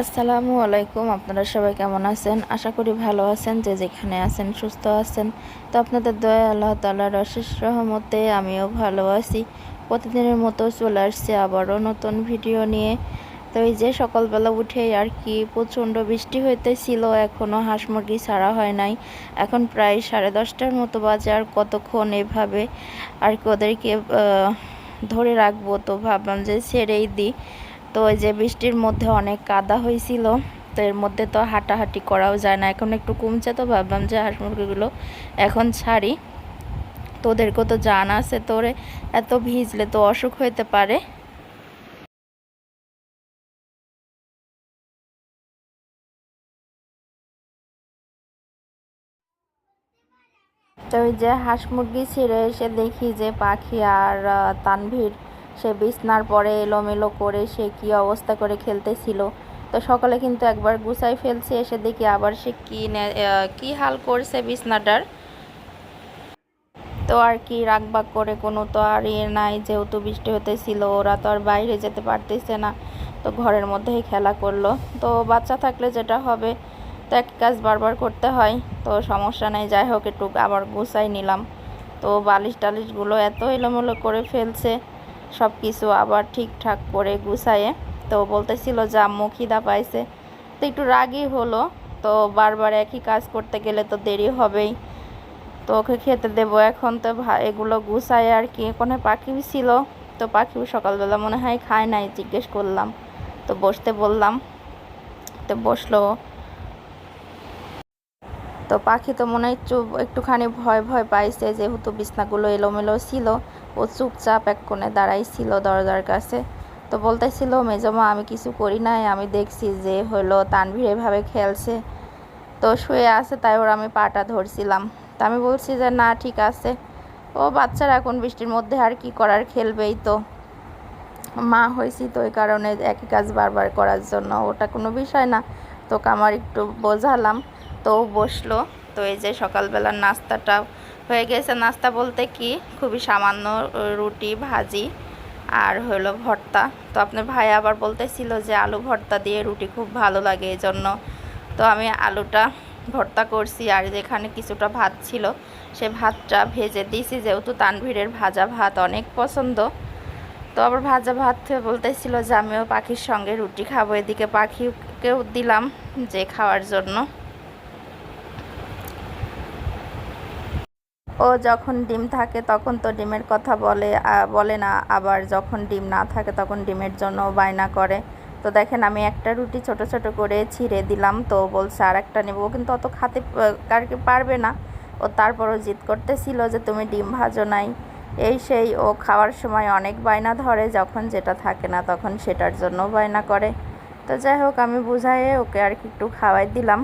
আসসালামু আলাইকুম, আপনারা সবাই কেমন আছেন? আশা করি ভালো আছেন, যে যেখানে আছেন সুস্থ আছেন। তো আপনাদের দয়া, আল্লাহ তাল্লাহর অশেষ রহমতে আমিও ভালো আছি। প্রতিদিনের মতো চলে আসছে আবারও নতুন ভিডিও নিয়ে। তো এই যে সকালবেলা উঠে আর কি প্রচণ্ড বৃষ্টি হইতেছিল এখনও হাঁস মুরগি ছাড়া হয় নাই। এখন প্রায় সাড়ে দশটার মতো বাজে, আর কতক্ষণ এভাবে আর কি ওদেরকে ধরে রাখব তো ভাবলাম যে ছেড়েই দিই। তো ওই যে বৃষ্টির মধ্যে অনেক কাদা হয়েছিল, তো এর মধ্যে তো হাঁটাহাঁটি করাও যায় না। এখন একটু কমছে তো, ভাবলাম যে হাঁস মুরগিগুলো এখন ছাড়ি। তো ওদেরকেও তো জান আছে তো ওরে এত ভিজলে তো অসুখ হইতে পারে। তো ওই যে হাঁস মুরগি ছিঁড়ে এসে দেখি যে পাখি আর তানভীর সে বিছনার পরে এলোমেলো করে সে কি অবস্থা করে খেলতেছিল। তো সকালে কিন্তু একবার গুছাই ফেলছে, এসে দেখি আবার সে কি কি হাল করছে বিছনাটার। তো আর কি রাগবাগ করে, কোনো তো আর ইয়ে নাই, যেহেতু বৃষ্টি হতেছিল, ওরা তো আর বাইরে যেতে পারতেছে না। তো ঘরের মধ্যেই খেলা করল। তো বাচ্চা থাকলে যেটা হবে, তো এক কাজ বারবার করতে হয়। তো সমস্যা নেই, যাই হোক, একটু আবার গুছাই নিলাম। তো বালিশ টালিশগুলো এত এলোমেলো করে ফেলছে সব কিছু আবার ঠিকঠাক করে গুছায়ে। তো বলতেছিল যে আম্মু খিদা পাইছে। তো একটু রাগই হলো। তো বারবার একই কাজ করতে গেলে তো দেরি হবেই। তো ওকে খেতে দেবো এখন। তো এগুলো গুছায় আর কি। ওখানে পাখিও ছিল। তো পাখিও সকালবেলা মনে হয় খায় নাই, জিজ্ঞেস করলাম। তো বসতে বললাম। তো বসল। তো পাখি তো মনে হয় চুপ, একটুখানি ভয় ভয় পাইছে, যেহেতু বিছনাগুলো এলোমেলো ছিল। ও চুপচাপ এক কোণে দাঁড়াইছিল দরজার কাছে। তো বলতেছিল, মেজমা, আমি কিছু করি নাই, আমি দেখছি যে হলো তানভীর এভাবে খেলছে। তো শুয়ে আছে, তাই ওর আমি পাটা ধরছিলাম। তা আমি বলছি যে, না, ঠিক আছে। ও, বাচ্চারা, এখন বৃষ্টির মধ্যে আর কি করার, খেলবেই তো। মা হয়েছি তো ওই কারণে একই কাজ বারবার করার জন্য, ওটা কোনো বিষয় না। তোকে আমার একটু বোঝালাম। তো বসল। তো এই যে সকালবেলার নাস্তাটা হয়ে গেছে। নাস্তা বলতে কি? খুবই সামান্য রুটি, ভাজি আর হলো ভর্তা। তো আপনার ভাই আবার বলতেছিল যে আলু ভর্তা দিয়ে রুটি খুব ভালো লাগে এই জন্য তো আমি আলুটা ভর্তা করছি আর যেখানে কিছুটা ভাত ছিল সে ভাতটা ভেজে দিয়েছি যেহেতু তানভীরের ভাজা ভাত অনেক পছন্দ। তো আবার ভাজা ভাত বলতেছিল যে আমিও পাখির সঙ্গে রুটি খাব। এদিকে পাখিকেও দিলাম যে খাওয়ার জন্য। ও যখন ডিম থাকে তখন তো ডিমের কথা বলে বলে না। আবার যখন ডিম না থাকে তখন ডিমের জন্য বায়না করে। তো দেখেন, আমি একটা রুটি ছোট ছোট করে ছিঁড়ে দিলাম। তো বলছে আর একটা নেব কিন্তু অত খাতে আর কি পারবে না। ও তারপরও জিদ করতেছিল যে, তুমি ডিম ভাজো নাই। এই সেই ও খাওয়ার সময় অনেক বায়না ধরে, যখন যেটা থাকে না তখন সেটার জন্য বায়না করে। তো যাই হোক, আমি বুঝাইয়ে ওকে আর কি একটু খাওয়াই দিলাম।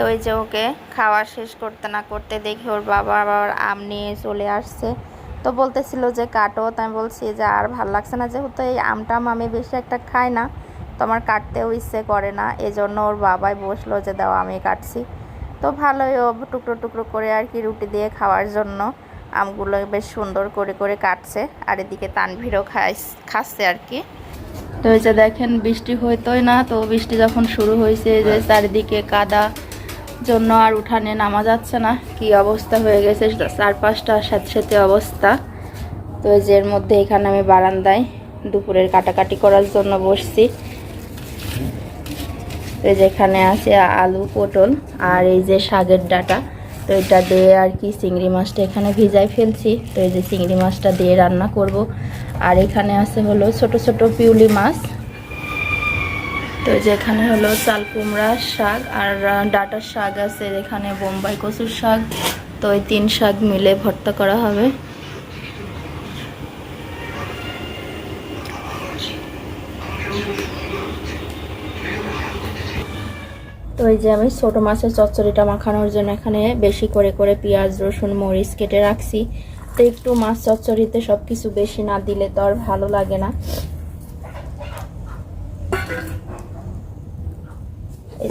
তো ওই যে ওকে খাওয়া শেষ করতে না করতে দেখি ওর বাবা আবার আম নিয়ে চলে আসছে। তো বলতেছিল যে কাটো। তো আমি বলছি যে আর ভালো লাগছে না। যেহেতু এই আমটাম আমি বেশি একটা খাই না তো আমার কাটতেও ইচ্ছে করে না। এজন্য ওর বাবাই বসল যে দাও আমি কাটছি। তো ভালোই ও টুকরো টুকরো করে আর কি রুটি দিয়ে খাওয়ার জন্য আমগুলো বেশ সুন্দর করে করে কাটছে। আর এদিকে তানভিরও খাই খাচ্ছে আর কি। তো এই যে দেখেন বৃষ্টি হইতোই না তো বৃষ্টি যখন শুরু হয়েছে যে চারিদিকে কাদা। জন্য আর উঠানে নামা যাচ্ছে না। কি অবস্থা হয়ে গেছে চার পাঁচটা স্যাঁতস্যাঁতে অবস্থা। তো এর মধ্যে এখানে আমি বারান্দায় দুপুরের কাটাকাটি করার জন্য বসছি। তো এই যে এখানে আছে আলু, পটল আর এই যে শাকের ডাটা। তো এটা দিয়ে আর কি চিংড়ি মাছটা এখানে ভিজাই ফেলছি। তো এই যে চিংড়ি মাছটা দিয়ে রান্না করব। আর এখানে আছে হলো ছোট ছোট পিউলি মাছ। তো এই যে এখানে হলো চাল কুমড়া শাক আর ডাঁটার শাক আছে এখানে বোম্বাই কচুর শাক। তো ওই তিন শাক মিলে ভর্তা করা হবে। তো এই যে আমি ছোট মাছের চচ্চড়িটা মাখানোর জন্য এখানে বেশি করে করে পেঁয়াজ, রসুন, মরিচ কেটে রাখছি। তো একটু মাছ চচ্চড়িতে সব কিছু বেশি না দিলে তো আর ভালো লাগে না।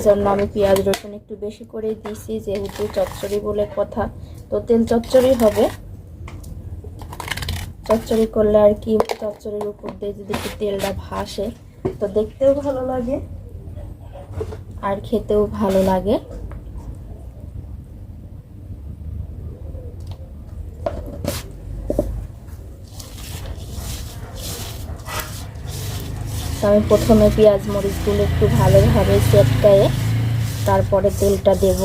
জন্য আমি পেঁয়াজ রসুন একটু বেশি করে দিছি যেহেতু চচ্চড়ি বলে কথা। তো তেল চচ্চড়ি হবে। চচ্চড়ি করলে আর কি, চচ্চড়ির উপর দিয়ে যদি একটু তেলটা ভাসে, তো দেখতেও ভালো লাগে আর খেতেও ভালো লাগে। তো আমি প্রথমে পেঁয়াজ মরিচগুলো একটু ভালোভাবে সেটকায়ে তারপরে তেলটা দেব।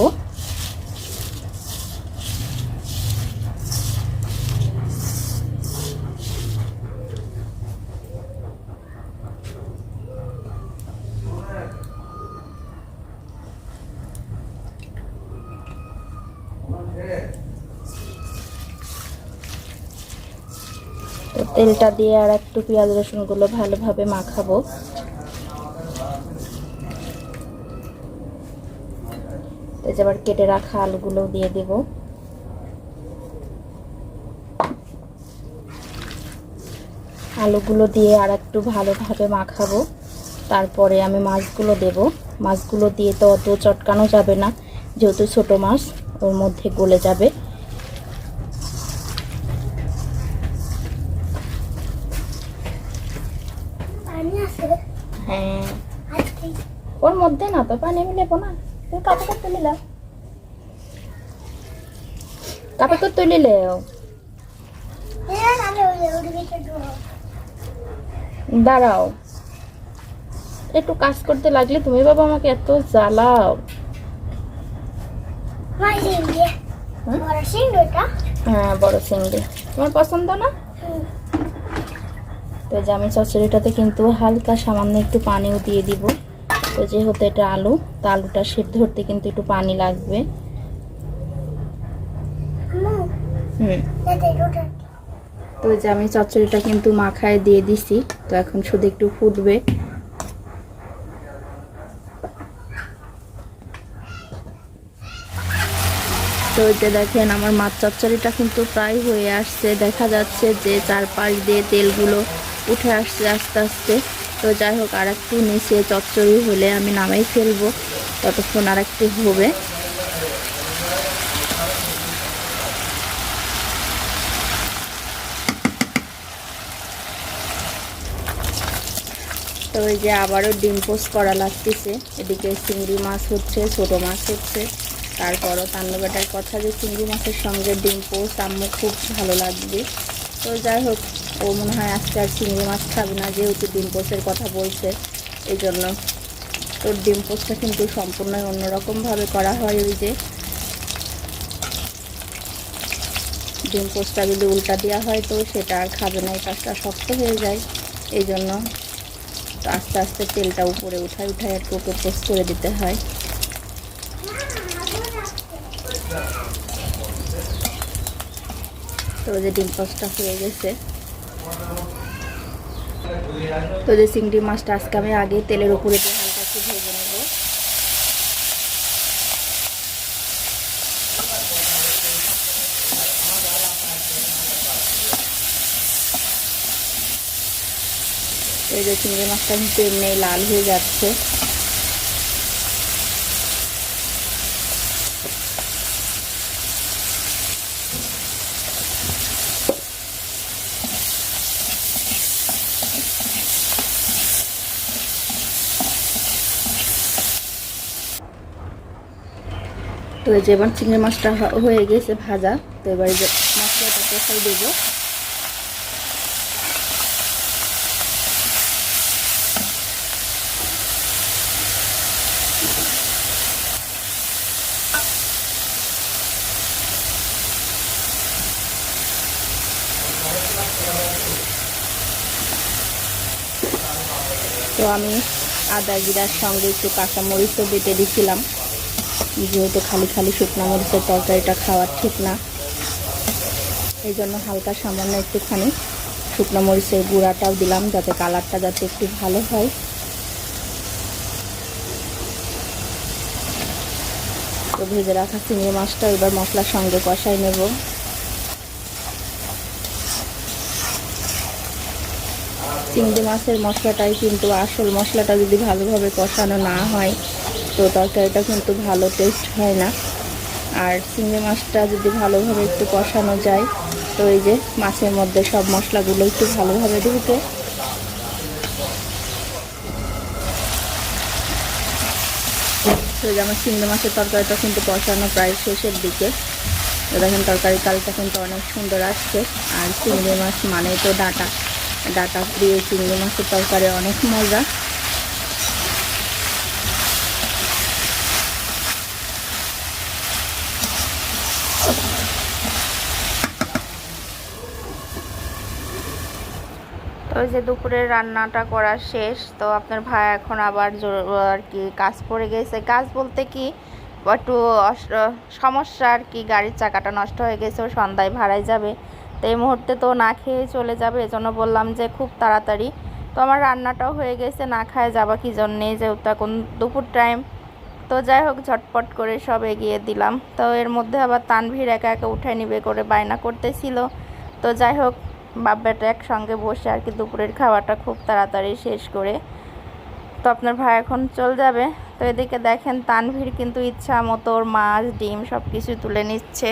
তো তেলটা দিয়ে আর একটু পেঁয়াজ রসুনগুলো ভালোভাবে মাখাবো। আবার কেটে রাখা আলুগুলো দিয়ে দেব। আলুগুলো দিয়ে আর একটু ভালোভাবে মাখাবো। তারপরে আমি মাছগুলো দেব। মাছগুলো দিয়ে তো অত চটকানো যাবে না, যেহেতু ছোট মাছ, ওর মধ্যে গলে যাবে। পানি আছে। হ্যাঁ। ওর মধ্যে না তো পানি আমি নেব না। তুমি কাপড় করতে নিলে কাপড় করতে নিলে হ্যাঁ আমি ওই ওই দিকে দেবো দাঁড়াও। একটু কাজ করতে লাগলে তুমি বাবা আমাকে এত জ্বালাও। হুম? বড় সিঙ্গটা হ্যাঁ বড় তোমার পছন্দ না? তো এই যে আমি চচড়িটাতে কিন্তু হালকা সামান্য একটু পানিও দিয়ে দিব। তো যেহেতু এটা আলু, তো আলুটা সেদ্ধ ধরতে কিন্তু একটু পানি লাগবে। তো যে আমি চচ্চড়িটা কিন্তু মাখায় দিয়ে দিছি, তো এখন শুধু একটু ফুটবে। তো যে দেখেন, আমার মাছ চচ্চড়িটা কিন্তু প্রায় হয়ে আসছে। দেখা যাচ্ছে যে চারপাশ দিয়ে তেলগুলো উঠে আসছে আস্তে আস্তে। তো যাই হোক আর একটু নিচে চচ্চড়ি হলে আমি নামাই ফেলব। ততক্ষণ আর একটু হবে। তো ওই যে আবারও ডিম পোস্ট করা লাগতেছে। এদিকে চিংড়ি মাছ হচ্ছে, ছোট মাছ হচ্ছে। তারপরও তান্ডবেটার কথা যে চিংড়ি মাছের সঙ্গে ডিম পোস্ট আমার খুব ভালো লাগবে। তো যাই হোক ও মনে হয় আজকে আর চিংড়ি মাছ খাবে না, যেহেতু ডিম পোস্টের কথা বলছে এই জন্য তোর ডিম পোস্টটা কিন্তু সম্পূর্ণ অন্যরকমভাবে করা হয় ওই যে। ডিম পোস্টটা যদি উল্টা দেওয়া হয় তো সেটা আর খাবে না, এই কাজটা শক্ত হয়ে যায় এই জন্য তো আস্তে আস্তে তেলটা উপরে উঠায় উঠায় আর কি ওকে পোস্ট করে দিতে হয়। তো ওই যে ডিম পোস্টটা হয়ে গেছে। তো যে চিংড়ি মাছটা আজকে আমি আগে তেলের উপরে দিয়ে হালকা একটু ভেজে নেব। এই যে চিংড়ি মাছটা কিন্তু এমনি লাল হয়ে যাচ্ছে। তো এই যে এবার চিংড়ি মাছটা হয়ে গেছে ভাজা, তো এবার যে মশলাটা কষাই দেবো। তো আমি আদা জিরার সঙ্গে একটু কাঁচা মরিচও বেটে দিয়েছিলাম যেহেতু খালি খালি শুকনো মরিচের তরকারিটা খাওয়ার ঠিক না এই জন্য হালকা সামান্য একটুখানি শুকনো মরিচের গুঁড়াটাও দিলাম যাতে কালারটা যাতে একটু ভালো হয়। তো ভেজে রাখা চিংড়ি মাছটা এবার মশলার সঙ্গে কষাই নেব। চিংড়ি মাছের মশলাটাই কিন্তু আসল মশলাটা যদি ভালোভাবে কষানো না হয় তো তরকারিটা কিন্তু ভালো টেস্ট হয় না। আর চিংড়ি মাছটা যদি ভালোভাবে একটু কষানো যায়, তো এই যে মাছের মধ্যে সব মশলাগুলো একটু ভালোভাবে ঢুকে তো আমার চিংড়ি মাছের তরকারিটা কিন্তু কষানো প্রায় শেষের দিকে। তো দেখেন তরকারি কালটা কিন্তু অনেক সুন্দর আসছে। আর চিংড়ি মাছ মানে তো ডাটা। ডাটা দিয়ে চিংড়ি মাছের তরকারি অনেক মজা। ওই যে দুপুরের রান্নাটা করা শেষ, তো আপনার ভাই এখন আবার জোর- আর কি কাজ পড়ে গেছে। কাজ বলতে কি, একটু সমস্যা আর কি, গাড়ির চাকাটা নষ্ট হয়ে গেছে, ও সন্ধ্যায় ভাড়ায় যাবে। তো এই মুহূর্তে তো না খেয়ে চলে যাবে, এজন্য বললাম যে খুব তাড়াতাড়ি। তো আমার রান্নাটাও হয়ে গেছে, না খায় যাবা কি জন্যে, যেহেতু এখন দুপুর টাইম। তো যাই হোক, ঝটপট করে সব এগিয়ে দিলাম। তো এর মধ্যে আবার তানভীর একা একা উঠায় নিবে করে বায়না করতেছিল। তো যাই হোক বাপ বেটা একসঙ্গে বসে আর কি দুপুরের খাওয়াটা খুব তাড়াতাড়ি শেষ করে। তো আপনার ভাই এখন চল যাবে। তো এদিকে দেখেন তানভীর কিন্তু ইচ্ছা মতো ওর মাছ, ডিম সব কিছু তুলে নিচ্ছে।